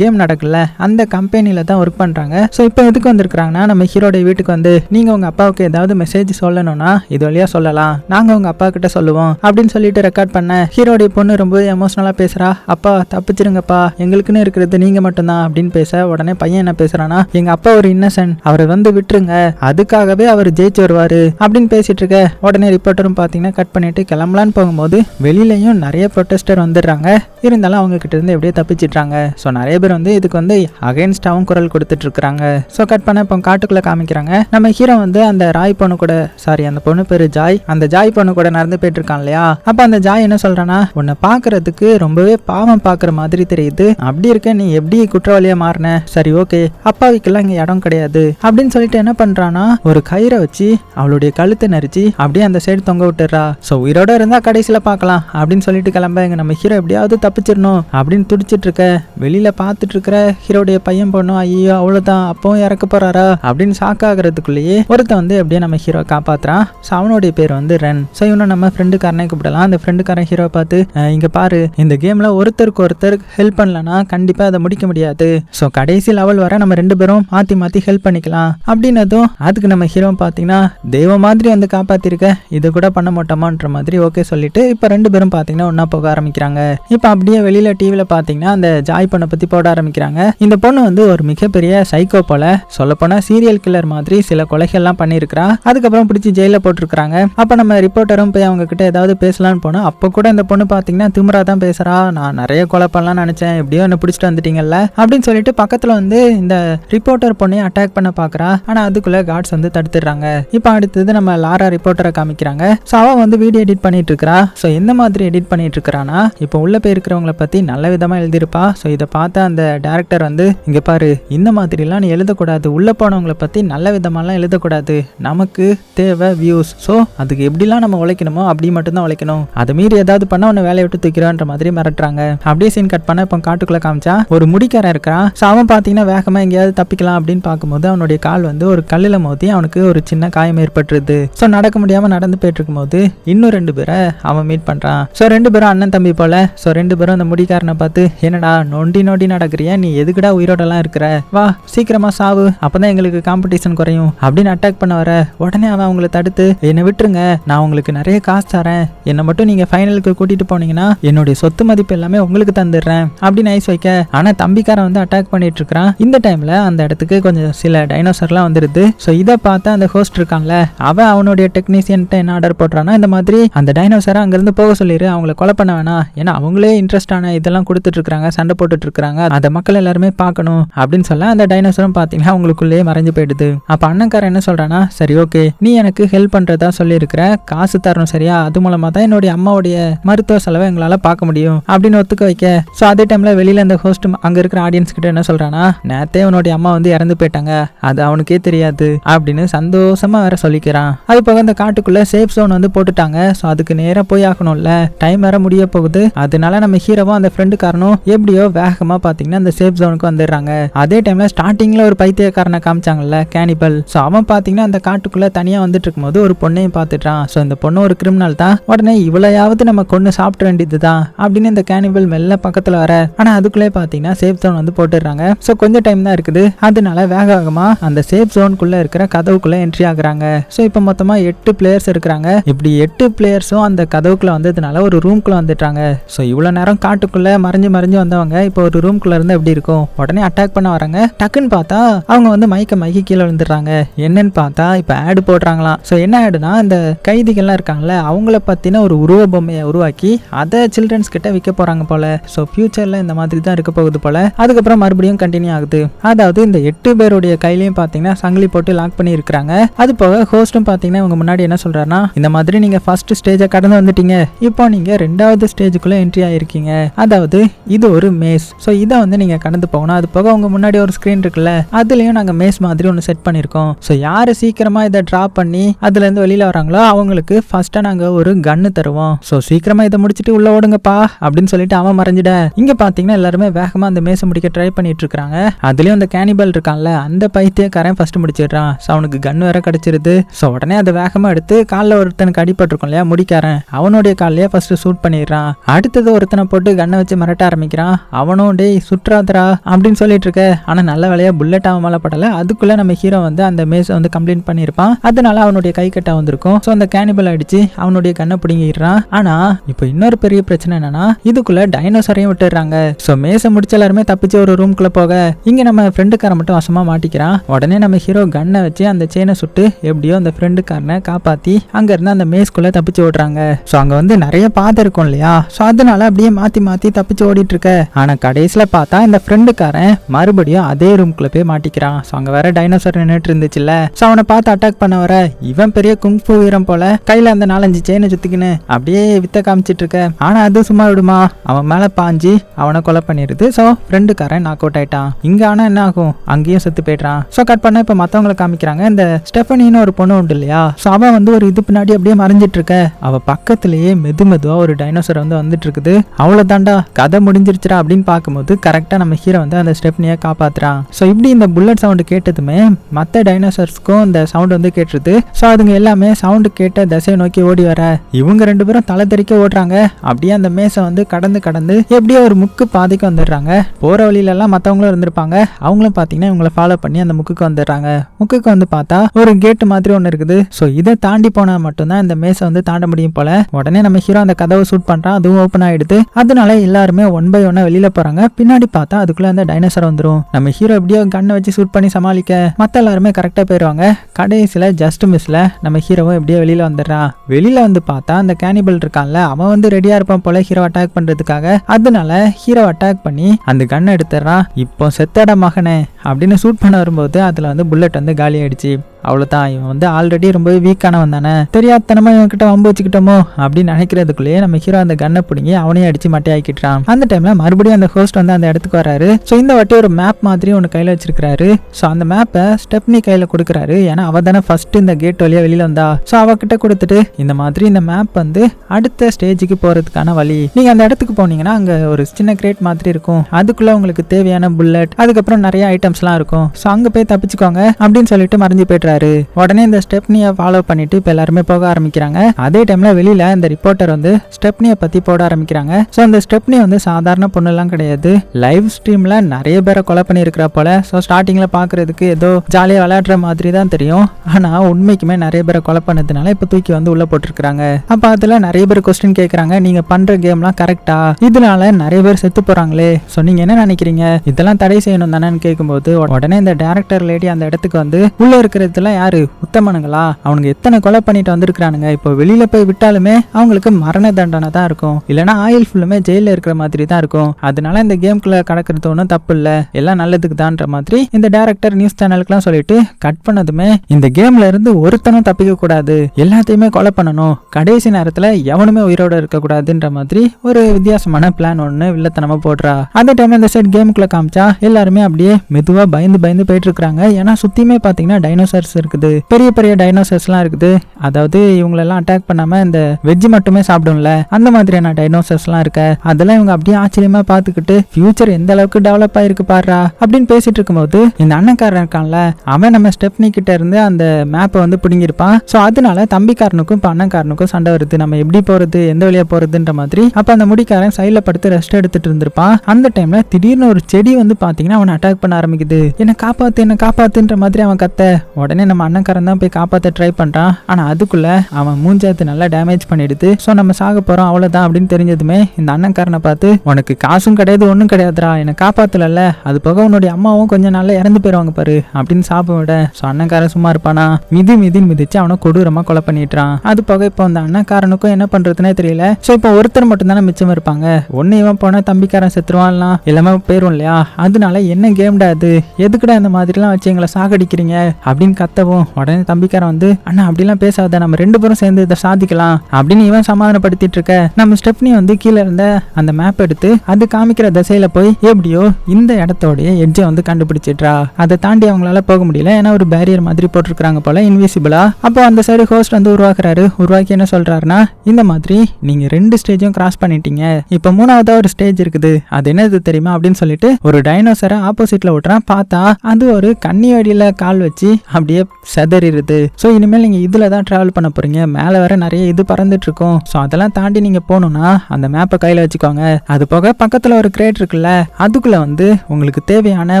கேம் நடக்கல அந்த கம்பெனில தான் ஒர்க் பண்றாங்க. ஸோ இப்போ எதுக்கு வந்திருக்காங்கன்னா நம்ம ஹீரோடைய வீட்டுக்கு வந்து நீங்க உங்க அப்பாவுக்கு ஏதாவது மெசேஜ் சொல்லணும்னா இது வழியா சொல்லலாம். நாங்க உங்க அப்பா கிட்ட சொல்லுவோம் அப்படின்னு சொல்லிட்டு ரெக்கார்ட் பண்ண ஹீரோடைய பொண்ணு ரொம்ப எமோஷனலா பேசுறா. அப்பா தப்பிச்சிருங்கப்பா. எங்களுக்குன்னு இருக்கிறது நீங்க மட்டும்தான் அப்படின்னு பேச உடனே பையன் என்ன பேசுறானா எங்க அப்பா ஒரு இன்னசென்ட் அவரை வந்து விட்டுருங்க. அதுக்காகவே அவர் ஜெயிச்சு வருவாரு அப்படின்னு பேசிட்டு இருக்க உடனே ரிப்போர்ட்டரும் பாத்தீங்கன்னா கட் பண்ணிட்டு கிளம்பலான்னு போகும்போது வெளியிலயும் நிறைய ப்ரொட்டஸ்டர் வந்துடுறாங்க. இருந்தாலும் அவங்க கிட்ட இருந்து எப்படியோ தப்பிச்சிட்றாங்க. ஸோ நிறைய பேர் வந்து இதுக்கு வந்து அகைன்ஸ்டாவும் குரல் கொடுத்துட்டு இருக்காங்க ஸோ கட் பண்ண இப்போ காட்டுக்குள்ள காமிக்கிறாங்க. நம்ம ஹீரோ வந்து அந்த ராய் பொண்ணு கூட சாரி அந்த பொண்ணு பேரு ஜாய். அந்த ஜாய் பொண்ணு கூட நடந்து போயிட்டு இருக்கான் இல்லையா? அப்ப அந்த ஜாய் என்ன சொல்றானா உன்னை பாக்குறதுக்கு ரொம்பவே பாவம் பாக்குற மாதிரி தெரியுது. அப்படி இருக்க நீ எப்படி குற்றவாளியா மாறின? சரி ஓகே. அப்பாவிக்கெல்லாம் இங்க இடம் கிடையாது. அப்படின்னு சொல்லிட்டு என்ன பண்றானா ஒரு கயிறை வச்சு அவளுடைய கழுத்தை நெரிச்சு அப்படியே அந்த சைடு தொங்க விட்டுறா சோ உயிரோட இருந்தா கடைசியில பாக்கலாம். அப்படின்னு சொல்லிட்டு கிளம்ப எங்க நம்ம ஹீரோ எப்படியாவது தப்பிச்சிடணும். அப்படின்னு துடிச்சிட்டு இருக்க வெளியில பாத்துட்டு இருக்கிற ஹீரோடைய பையன் பொண்ணும் ஐயோ அவ்வளவுதான். அப்பவும் இறக்க போறாரா? அப்படின்னு ஷாக் ஆகுறதுக்குள்ளேயே ஒருத்தன் வந்து எப்படியே நம்ம ஹீரோ காப்பாத்துறான் ஸோ அவனுடைய பேர் வந்து ரன் ஸோ இவனை நம்ம ஃப்ரெண்டுக்காரனே கூப்பிடலாம். அந்த ஃப்ரெண்டுக்காரன் ஹீரோ பார்த்து இங்கே இங்க பாரு இந்த கேம்ல ஒருத்தருக்கு ஒருத்தர் ஹெல்ப் பண்ணலன்னா கண்டிப்பா அதை முடிக்க முடியாது. ஸோ கடைசி லெவல் வர நம்ம ரெண்டு பேரும் மாத்தி மாத்தி ஹெல்ப் பண்ணிக்கலாம். அப்படின்னதும் அதுக்கு நம்ம ஹீரோ பார்த்தீங்கன்னா தெய்வம் மாதிரி வந்து காப்பாத்திருக்க. இது கூட பண்ண மாட்டோமான்ற மாதிரி ஓகே சொல்லிட்டு இப்போ ரெண்டு பேரும் பார்த்தீங்கன்னா ஒன்றா போக ஆரம்பிக்கிறாங்க. இப்போ அப்படியே வெளியில டிவியில் பார்த்தீங்கன்னா அந்த ஜாய் பொண்ணை பத்தி போட ஆரம்பிக்கிறாங்க. இந்த பொண்ணு வந்து ஒரு மிகப்பெரிய சைக்கோ போல சொல்லப்போனா சீரியல் கில்லர் மாதிரி சில கொலைகள்லாம் பண்ணியிருக்கிறா அதுக்கப்புறம் பிடிச்சி ஜெயிலில் போட்டிருக்காங்க அப்போ நம்ம ரிப்போர்ட்டரும் போய் அவங்க கிட்ட ஏதாவது பேசலாம்னு போனோம் அப்போ கூட இந்த பொண்ணு பார்த்தீங்கன்னா திமுறா தான் பேசுறா. நான் நிறைய கொலை பண்ணலாம்னு எப்படியோ என்ன பிடிச்சிட்டு வந்துட்டீங்கல்ல. அப்படின்னு சொல்லிட்டு பக்கத்தில் வந்து இந்த ரிப்போர்ட்டர் பொண்ணையும் அட்டாக் பண்ண பார்க்குறா ஆனால் அதுக்குள்ளே கார்ட்ஸ் வந்து தடுத்துடுறாங்க. இப்போ அடுத்தது நம்ம லாரா ரிப்போர்ட்டரை காமிக்கிறாங்க. ஸோ அவ வந்து வீடியோ எடிட் பண்ணிட்டு இருக்கிறா. ஸோ எந்த மாதிரி எடிட் பண்ணிட்டு இருக்கிறானா இப்போ உள்ள போய் இருக்கிறவங்கள நல்ல விதமாக எழுதியிருப்பா. ஸோ இதை பார்த்த அந்த டேரக்டர் வந்து இங்கே பாரு இந்த மாதிரிலாம் நீ எழுதக்கூடாது. உள்ளே போனவங்கள பற்றி நல்ல விதமாலாம் எழுதக்கூடாது. நமக்கு தேவை வியூஸ் ஸோ அதுக்கு எப்படிலாம் நம்ம உழைக்கணுமோ அப்படி மட்டும்தான் உழைக்கணும். அதை மீறி ஏதாவது பண்ணா உன்னை வேலையை விட்டு தூக்கிறான்ற மாதிரி மிரட்டுறாங்க. அப்படியே சீன் கட் பண்ண இப்போ காட்டுக்குள்ள காமிச்சா ஒரு முடிக்காரன் இருக்கிறான். ஸோ அவன் பார்த்தீங்கன்னா வேகமாக எங்கேயாவது தப்பிக்கலாம் அப்படின்னு பார்க்கும்போது அவனுடைய கால் வந்து ஒரு கல்லில் மோதி அவனுக்கு ஒரு சின்ன காயம் ஏற்பட்டுருது. ஸோ நடக்க முடியாமல் நடந்து போயிட்டு இருக்கும்போது இன்னும் ரெண்டு பேரை அவன் மீட் பண்ணுறான் ஸோ ரெண்டு பேரும் அண்ணன் தம்பி போல. ஸோ ரெண்டு பேரும் அந்த முடிக்காரனை பார்த்து என்னடா நொண்டி நொண்டி நடக்கிறியா? நீ எதுக்குடா உயிரோடலாம் இருக்கிற? வா சீக்கிரமா சாவு. அப்பதான் எங்களுக்கு காம்படிஷன் குறையும். அப்படின்னு அட்டாக் பண்ண வர. உடனே அவன் அவங்கள தடுத்து என்னை விட்டுருங்க நான் உங்களுக்கு நிறைய காசு தரேன். என்னை மட்டும் நீங்க ஃபைனலுக்கு கூட்டிட்டு போனீங்கன்னா என்னுடைய சொத்து மதிப்பு எல்லாமே உங்களுக்கு தந்துடுறேன் அப்படின்னு ஐஸ் வைக்க. ஆனா தம்பிக்காரன் வந்து அட்டாக் பண்ணிட்டு இருக்கிறான். இந்த டைம்ல அந்த இடத்துக்கு கொஞ்சம் சில டைனோசர்லாம் வந்துருது. ஸோ இதை பார்த்து அந்த ஹோஸ்ட் இருக்கான்ல அவன் அவனுடைய டெக்னீசியன்ட்ட என்ன ஆர்டர் போடுறான்னா இந்த மாதிரி அந்த டைனோசரை அங்கிருந்து போக சொல்லிடு அவங்கள கொலை பண்ண வேணாம். ஏன்னா அவங்களே இன்ட்ரெஸ்டான இதெல்லாம் கொடுத்துட்டு இருக்காங்க சண்டை போட்டுட்டு இருக்காங்க அதை மக்கள் எல்லாருமே பார்க்கணும் அப்படின்னு சொல்ல அந்த டைனோசரும் பார்த்தீங்கன்னா அவங்களுக்குள்ளேயே மறைஞ்சு போயிடுது. அப்போ அண்ணன்காரன் என்ன சொல்றானா சரி ஓகே நீ எனக்கு ஹெல்ப் பண்றதா சொல்லியிருக்கிற. காசு தரணும் சரியா? அது மூலமா தான் என்னுடைய அம்மாவுடைய மருத்துவ செலவை எங்களால பார்க்க முடியும். அப்படின்னு ஒத்துக்க வைக்க. ஸோ அதே டைம்ல வெளியில அந்த ஹோஸ்ட் அங்க இருக்கிற ஆடியன்ஸ் கிட்ட என்ன சொல்றானா நேத்தே உன்னுடைய அம்மா வந்து இறந்து போயிட்டாங்க. அது அவனுக்கே தெரியாது. அப்படின்னு சந்தோஷமா வேற சொல்லிக்கிறான். அது போக அந்த காட்டுக்குள்ள சேஃப் ஜோன் வந்து போட்டுட்டாங்க. ஸோ அதுக்கு நேராக போய் ஆகணும்ல. டைம் வேற முடிய போகுது. அதனால நம்ம ஹீரோவும் அந்த ஃப்ரெண்டுக்காரனும் எப்படியோ வேகமா பாத்தீங்கன்னா அந்த சேஃப் ஜோனுக்கு வந்துடுறாங்க. அதே டைம்ல ஸ்டார்டிங்ல ஒரு பைத்தியக்காரனை காமிச்சாங்கல்ல கேனிபல் ஸோ அவன் பாத்தீங்கன்னா அந்த காட்டுக்குள்ளே தனியாக வந்துட்டு இருக்கும்போது ஒரு பொண்ணையும் பார்த்துட்டான். ஸோ இந்த பொண்ணு ஒரு கிரிமினல் தான். உடனே இவ்வளையாவது நம்ம கொண்டு சாப்பிட வேண்டியது தான் அப்படின்னு இந்த கேனிபல் மெல்ல பக்கத்தில் வர. ஆனால் அதுக்குள்ளே பார்த்தீங்கன்னா சேஃப் ஜோன் வந்து போட்டுடுறாங்க. ஸோ கொஞ்சம் டைம் தான் இருக்குது. அதனால வேக வேகமாக அந்த சேஃப் ஜோனுக்குள்ள இருக்கிற கதவுக்குள்ளே என்ட்ரி ஆகுறாங்க. ஸோ இப்போ மொத்தமாக எட்டு பிளேயர்ஸ் இருக்கிறாங்க. இப்படி எட்டு பிளேயர்ஸும் அந்த கதவுக்குள்ளே வந்ததுனால ஒரு ரூம்குள்ளே வந்துட்டாங்க. ஸோ இவ்வளோ நேரம் காட்டுக்குள்ளே மறைஞ்சு மறைஞ்சு வந்தவங்க இப்போ ஒரு ரூம்குள்ளே இருந்து எப்படி இருக்கும்? உடனே அட்டாக் பண்ண வராங்க. டக்குன்னு பார்த்தா அவங்க வந்து மைக்கை மைக்கி கீழே விழுந்துடுறாங்க. என்னன்னு பார்த்தா இப்போ ஆடு போடுறாங்களாம். ஸோ என்ன ஆடுனா இந்த கைதிகள்லாம் இருக்காங்கல்ல அவங்கள பற்றின ஒரு உருவ பொம்மையை உருவாக்கி அதை சில்ட்ரன்ஸ் கிட்ட விற்க போகிறாங்க போல. ஸோ ஃபியூச்சரில் இந்த மாதிரி தான் இருக்க போகுது போல. அதுக்கப்புறம் மறுபடியும் கண்டினியூ ஆகுது. அதாவது இந்த எட்டு பேருடைய கையிலையும் பார்த்தீங்கன்னா சங்கிலி போட்டு லாக் பண்ணி இருக்கிறாங்க. அது போக ஹோஸ்ட்டும் பார்த்தீங்கன்னா இவங்க முன்னாடி என்ன சொல்கிறாருன்னா இந்த மாதிரி நீங்கள் ஃபர்ஸ்ட் ஸ்டேஜை கடந்து வந்துட்டீங்க. இப்போ நீங்கள் ரெண்டாவது ஸ்டேஜுக்குள்ளே என்ட்ரி ஆகிருக்கீங்க அதாவது இது ஒரு மேஸ் ஸோ இதை வந்து நீங்கள் கடந்து போகணும். அது போக உங்கள் முன்னாடி ஒரு ஸ்க்ரீன் இருக்குல்ல அதுலேயும் நாங்கள் மேஸ் மாதிரி ஒன்று செட் பண்ணியிருக்கோம். ஸோ யாரை சீக்கிரம் சீக்கிரமாக இதை ட்ரா பண்ணி அதுலேருந்து வெளியில் வராங்களோ அவங்களுக்கு ஃபஸ்ட்டாக நாங்கள் ஒரு கன்னு தருவோம். ஸோ சீக்கிரமாக இதை முடிச்சிட்டு உள்ள ஓடுங்கப்பா அப்படின்னு சொல்லிட்டு அவன் மறைஞ்சிட. இங்கே பார்த்தீங்கன்னா எல்லாருமே வேகமாக அந்த மேசை முடிக்க ட்ரை பண்ணிட்டு இருக்காங்க. அதுலேயும் அந்த கேனிபல் இருக்கான்ல அந்த பைத்தியக்காரன் ஃபர்ஸ்ட் முடிச்சிடுறான். ஸோ அவனுக்கு கன் வேற கிடச்சிருது. ஸோ உடனே அதை வேகமாக எடுத்து காலில் ஒருத்தனுக்கு அடிபட்டிருக்கும் இல்லையா முடிக்காரன். அவனுடைய காலையே ஃபர்ஸ்ட் ஷூட் பண்ணிடுறான். அடுத்தது ஒருத்தனை போட்டு கண்ணை வச்சு மிரட்ட ஆரம்பிக்கிறான். அவனும் டேய் சுற்றாதரா அப்படின்னு சொல்லிட்டு இருக்க. ஆனால் நல்ல வேலையாக புல்லட் அவன் மேலே படலை. அதுக்குள்ளே நம்ம ஹீரோ வந்து அந்த மேஸை வந்து பிளான் பண்ணியிருப்பான். அதனால அவனுடைய கை கட்டா வந்திருக்கும். ஸோ அந்த கேனிபல் அடிச்சு அவனுடைய கண்ணை பிடுங்கிடுறான். ஆனா இப்போ இன்னொரு பெரிய பிரச்சனை என்னன்னா இதுக்குள்ள டைனோசரையும் விட்டுடுறாங்க. ஸோ மேசை முடிச்ச எல்லாருமே தப்பிச்சு ஒரு ரூம்குள்ள போக இங்க நம்ம ஃப்ரெண்டுக்காரன் மட்டும் வசமா மாட்டிக்கிறான். உடனே நம்ம ஹீரோ கண்ணை வச்சு அந்த செயினை சுட்டு எப்படியோ அந்த ஃப்ரெண்டுக்காரனை காப்பாத்தி அங்க இருந்து அந்த மேஸ்குள்ள தப்பிச்சு ஓடுறாங்க. ஸோ அங்க வந்து நிறைய பாதை இருக்கும் இல்லையா? ஸோ அதனால அப்படியே மாத்தி மாத்தி தப்பிச்சு ஓடிட்டு இருக்க ஆனா கடைசியில பார்த்தா இந்த ஃப்ரெண்டுக்காரன் மறுபடியும் அதே ரூம்குள்ள போய் மாட்டிக்கிறான். ஸோ அங்க வேற டைனோசர் நின்றுட்டு இருந்துச்சுல்ல. ஸோ அவனை பார்த்து அட்டாக் பண்ண வர. இவன் பெரிய குங்ஃபு வீரம் போல கையில அந்த நாலஞ்சு செயினை சுத்திக்கின்னு அப்படியே வித்த காமிச்சிட்டு இருக்க. ஆனா அது சும்மா விடுமா? அவன் மேல பாஞ்சு அவனை கொலை பண்ணிடுது. ஸோ ஃப்ரெண்டுக்காரன் நாக் அவுட் ஆயிட்டான். இங்க ஆனா என்ன ஆகும்? அங்கேயும் செத்து போயிடுறான். ஸோ கட் பண்ண இப்ப மத்தவங்களை காமிக்கிறாங்க. இந்த ஸ்டெஃபனின்னு ஒரு பொண்ணு உண்டு இல்லையா? ஸோ அவன் வந்து ஒரு இது பின்னாடி அப்படியே மறைஞ்சிட்டு இருக்க. அவ பக்கத்திலேயே மெது மெதுவா ஒரு டைனோசர் வந்து வந்துட்டு இருக்குது. அவ்வளவுதான்டா. கதை முடிஞ்சிருச்சுடா அப்படின்னு பார்க்கும்போது கரெக்டா நம்ம ஹீரோ வந்து அந்த ஸ்டெப்னியை காப்பாத்துறான். ஸோ இப்படி இந்த புல்லட் சவுண்டு கேட்டதுமே மற்ற டைனோசர்ஸ்க்கும் இந்த சவுண்ட் வந்து கேட்டுருது ஸோ அதுங்க எல்லாமே சவுண்டு கேட்ட திசையை நோக்கி ஓடி வர. இவங்க ரெண்டு பேரும் தலை தெறிக்க ஓடுறாங்க. அப்படியே அந்த மேசை வந்து கடந்து கடந்து எப்படியோ ஒரு முக்கு பாதைக்கு வந்துடுறாங்க. போகிற வழியிலலாம் மற்றவங்களும் இருந்திருப்பாங்க. அவங்களும் பார்த்தீங்கன்னா இவங்களை ஃபாலோ பண்ணி அந்த முக்குக்கு வந்துடுறாங்க. முக்குக்கு வந்து பார்த்தா ஒரு கேட்டு மாதிரி ஒன்று இருக்குது. ஸோ இதை தாண்டி போனால் மட்டும்தான் இந்த மேசை வந்து தாண்ட முடியும் போல. உடனே நம்ம ஹீரோ அந்த கதவை சூட் பண்ணுறான் அதுவும் ஓப்பன் ஆகிடுது அதனால எல்லாருமே ஒன் பை ஒன்னாக வெளியில் போகிறாங்க பின்னாடி பார்த்தா அதுக்குள்ளே அந்த டைனோசர் வந்துடும் நம்ம ஹீரோ எப்படியோ கண்ணை வச்சு ஷூட் பண்ணி சமாளிக்க. மத்த எல்லாருமே கரெக்டாக போயிடுவாங்க கடைசியில் ஜஸ்ட் மிஸ்ல நம்ம ஹீரோவும் எப்படியோ வெளியில் வந்துடுறான். வெளியில் வந்து பார்த்தா அந்த கேனிபல் இருக்கான்ல அவன் வந்து ரெடியாக இருப்பான் போல ஹீரோ அட்டாக் பண்ணுறதுக்காக அதனால ஹீரோ அட்டாக் பண்ணி அந்த கண்ணை எடுத்துடுறான். இப்போ செத்தட மகனே அப்படின்னு ஷூட் பண்ண வரும்போது அதில் வந்து புல்லட் வந்து காலி ஆயிடுச்சு. அவ்வளோதான் இவன் வந்து ஆல்ரெடி ரொம்பவே வீக்கானவன் தானே. தெரியாதனமா இவன் கிட்ட வம்பு வச்சுக்கிட்டோமோ அப்படின்னு நினைக்கிறதுக்குள்ளேயே நம்ம ஹீரோ அந்த கண்ணை பிடிங்கி அவனையும் அடிச்சு மட்டையாக்கிட்டான் அந்த டைம்ல மறுபடியும் அந்த ஹோஸ்ட் வந்து அந்த இடத்துக்கு வராரு ஸோ இந்த வாட்டி ஒரு மேப் மாதிரி ஒன்று கையில் வச்சிருக்கிறாரு. ஸோ அந்த மேப்பை ஸ்டெப்னி கையில் கொடுக்குறாரு. ஏன்னா அவ தானே ஃபர்ஸ்ட் இந்த கேட் வழியாக வெளியில் வந்தா. ஸோ அவகிட்ட கொடுத்துட்டு இந்த மாதிரி இந்த மேப் வந்து அடுத்த ஸ்டேஜுக்கு போகிறதுக்கான வழி. நீங்கள் அந்த இடத்துக்கு போனீங்கன்னா அங்கே ஒரு சின்ன கிரேட் மாதிரி இருக்கும். அதுக்குள்ளே உங்களுக்கு தேவையான புல்லட் அதுக்கப்புறம் நிறைய ஐட்டம்ஸ்லாம் இருக்கும். ஸோ அங்கே போய் தப்பிச்சுக்கோங்க அப்படின்னு சொல்லிட்டு மறைஞ்சு போயிட்டுறாரு உடனே இந்த ஸ்டெப்னியை ஃபாலோ பண்ணிட்டு இப்போ எல்லாருமே போக ஆரம்பிக்கிறாங்க. அதே டைம்ல வெளியில இந்த ரிப்போர்ட்டர் வந்து ஸ்டெப்னியை பத்தி போட ஆரம்பிக்கிறாங்க. ஸோ அந்த ஸ்டெப்னி வந்து சாதாரண பொண்ணுலாம் கிடையாது. லைவ் ஸ்ட்ரீம்ல நிறைய பேரை கொலை பண்ணியிருக்கிறா போல. ஸோ ஸ்டார்டிங்ல பாக்குறதுக்கு ஏதோ ஜாலியாக விளையாடுற மாதிரி தான் தெரியும். ஆனா உண்மைக்குமே நிறைய பேரை கொலை பண்ணதுனால இப்போ தூக்கி வந்து உள்ள போட்டிருக்காங்க அப்ப அதுல நிறைய பேர் கொஸ்டின் கேட்குறாங்க நீங்க பண்ற கேம்லாம் கரெக்டா இதனால நிறைய பேர் செத்து போறாங்களே? ஸோ என்ன நினைக்கிறீங்க? இதெல்லாம் தடை செய்யணும் தானேன்னு கேட்கும்போது உடனே இந்த டேரக்டர் லேடி அந்த இடத்துக்கு வந்து உள்ள இருக்கிறதுல யாரு? உத்தமனுங்களா? அவனுங்க எத்தனை கொலை பண்ணிட்டு வந்திருக்கிறானுங்க? இப்போ வெளியில போய் விட்டாலுமே அவங்களுக்கு மரண தண்டனை தான் இருக்கும். இல்லைன்னா ஆயில் ஃபுல்லுமே ஜெயில இருக்கிற மாதிரி தான் இருக்கும். அதனால இந்த கேம்குள்ள கடக்கிறது ஒன்றும் தப்பு இல்லை. எல்லாம் நல்லதுக்கு தான்ற மாதிரி இந்த டேரக்டர் நியூஸ் சேனலுக்குலாம் சொல்லிட்டு கட் பண்ணதுமே இந்த கேம்ல இருந்து ஒருத்தனும் தப்பிக்க கூடாது. எல்லாத்தையுமே கொலை பண்ணணும். கடைசி நேரத்துல எவனுமே உயிரோட இருக்க கூடாதுன்ற மாதிரி ஒரு வித்தியாசமான பிளான் ஒண்ணு வில்லத்தனமா போடுறா. அந்த டைம்ல இந்த சைட் கேமுக்குள்ள காமிச்சா எல்லாருமே அப்படியே மெதுவா பயந்து பயந்து போயிட்டு இருக்காங்க ஏன்னா சுத்தியுமே பாத்தீங்கன்னா டைனோசர்ஸ் இருக்குது. பெரிய பெரிய டைனோசர்ஸ்லாம் இருக்குது. அதாவது இவங்களெல்லாம் அட்டாக் பண்ணாம இந்த வெஜ் மட்டுமே சாப்பிடும்ல. அந்த மாதிரியான டைனோசர்ஸ்லாம் இருக்க. அதெல்லாம் இவங்க அப்படியே ஆச்சரியமா பார்த்துக்கிட்டு ஃபியூச்சர் எந்த அளவுக்கு டெவலப் ஆயிருக்கு பாடுறா அப்படின்னு பேசிட்டு இருக்கும்போது இந்த அண்ணன்காரன் இருக்கான்ல அவன் நம்ம ஸ்டெப்னி கிட்ட இருந்து அந்த மேப்பை வந்து பிடுங்கிருப்பான் ஸோ அதனால தம்பிக்காரனுக்கும் இப்போ அண்ணன்காரனுக்கும் சண்டை வருது. நம்ம எப்படி போகிறது எந்த வழியாக போகிறதுன்ற மாதிரி. அப்போ அந்த முடிக்காரன் சைடில் படுத்து ரெஸ்ட் எடுத்துட்டு இருந்திருப்பான். அந்த டைமில் திடீர்னு ஒரு செடி வந்து பார்த்தீங்கன்னா அவனை அட்டாக் பண்ண ஆரம்பிக்குது. என்னை காப்பாற்று என்ன காப்பாற்றுன்ற மாதிரி அவன் கத்த. உடனே நம்ம அண்ணன்காரன் தான் போய் காப்பாற்ற ட்ரை பண்ணுறான் ஆனால் அதுக்குள்ளே அவன் மூஞ்சாத்து நல்லா டேமேஜ் பண்ணிடுது. ஸோ நம்ம சாக போகிறோம் அவ்வளோதான் அப்படின்னு தெரிஞ்சதுமே இந்த அண்ணன்காரனை பார்த்து உனக்கு காசும் கிடையாது ஒன்றும் கிடையாதுடா. என்னை காப்பாற்றலல்ல அது போக உன்னுடைய அம்மாவும் கொஞ்சம் நாளில் இறந்து போயிருவாங்க பாரு அப்படின்னு சாப்பிட விட ஸோ அண்ணன்காரன் சும்மா இருப்பானா? மிதி மிதி மிதிச்சு அவனை கொடூரமா கொலை பண்ணிட்டான் அது போக இப்போ அந்த அண்ணன்காரனுக்கும் என்ன பண்றதுனே தெரியல. சோ இப்போ ஒருத்தர் மட்டும் தானே மிச்சம் இருப்பாங்க. ஒன்னு இவன் போனா தம்பிக்காரன் செத்துருவான்லாம் எல்லாமே போயிரும் இல்லையா? அதனால என்ன கேம்டா அது? எதுக்குடா இந்த மாதிரிலாம் வச்சு எங்களை சாகடிக்கிறீங்க? அப்படின்னு கத்தவும் உடனே தம்பிக்காரன் வந்து அண்ணா அப்படிலாம் பேசாத. நம்ம ரெண்டு பேரும் சேர்ந்து இதை சாதிக்கலாம். அப்படின்னு இவன் சமாதானப்படுத்திட்டு இருக்க. நம்ம ஸ்டெப்னி வந்து கீழே இருந்த அந்த மேப் எடுத்து அது காமிக்கிற திசையில போய் எப்படியோ இந்த இடத்தோடைய எட்ஜை வந்து கண்டுபிடிச்சிட்றா. அதை தாண்டி அவங்களால போக முடியல. ஏன்னா ஒரு பேரியர் மாதிரி போட்டிருக்காங்க போல இன்விசிபிளா அப்போ அந்த சைடு ஹோஸ்ட் வந்து உருவாக்குறாரு. உருவாக்கி என்ன சொல்றாருன்னா இந்த மாதிரி நீங்க ரெண்டு ஸ்டேஜும் கிராஸ் பண்ணிட்டீங்க. இப்போ மூணாவதா ஒரு ஸ்டேஜ் இருக்குது. அது என்னது தெரியுமா? அப்படின்னு சொல்லிட்டு ஒரு டைனோசரை ஆப்போசிட்ல விட்டுறான் பார்த்தா அது ஒரு கண்ணி வடியில கால் வச்சு அப்படியே செதறிடுது. ஸோ இனிமேல் நீங்க இதுல தான் டிராவல் பண்ண போறீங்க. மேலே வர நிறைய இது பறந்துட்டு இருக்கும் ஸோ அதெல்லாம் தாண்டி நீங்க போகணும்னா அந்த மேப்பை கையில வச்சுக்கோங்க. அது போக பக்கத்துல ஒரு கிரேட் இருக்குல்ல அதுக்குள்ள வந்து உங்களுக்கு தேவையான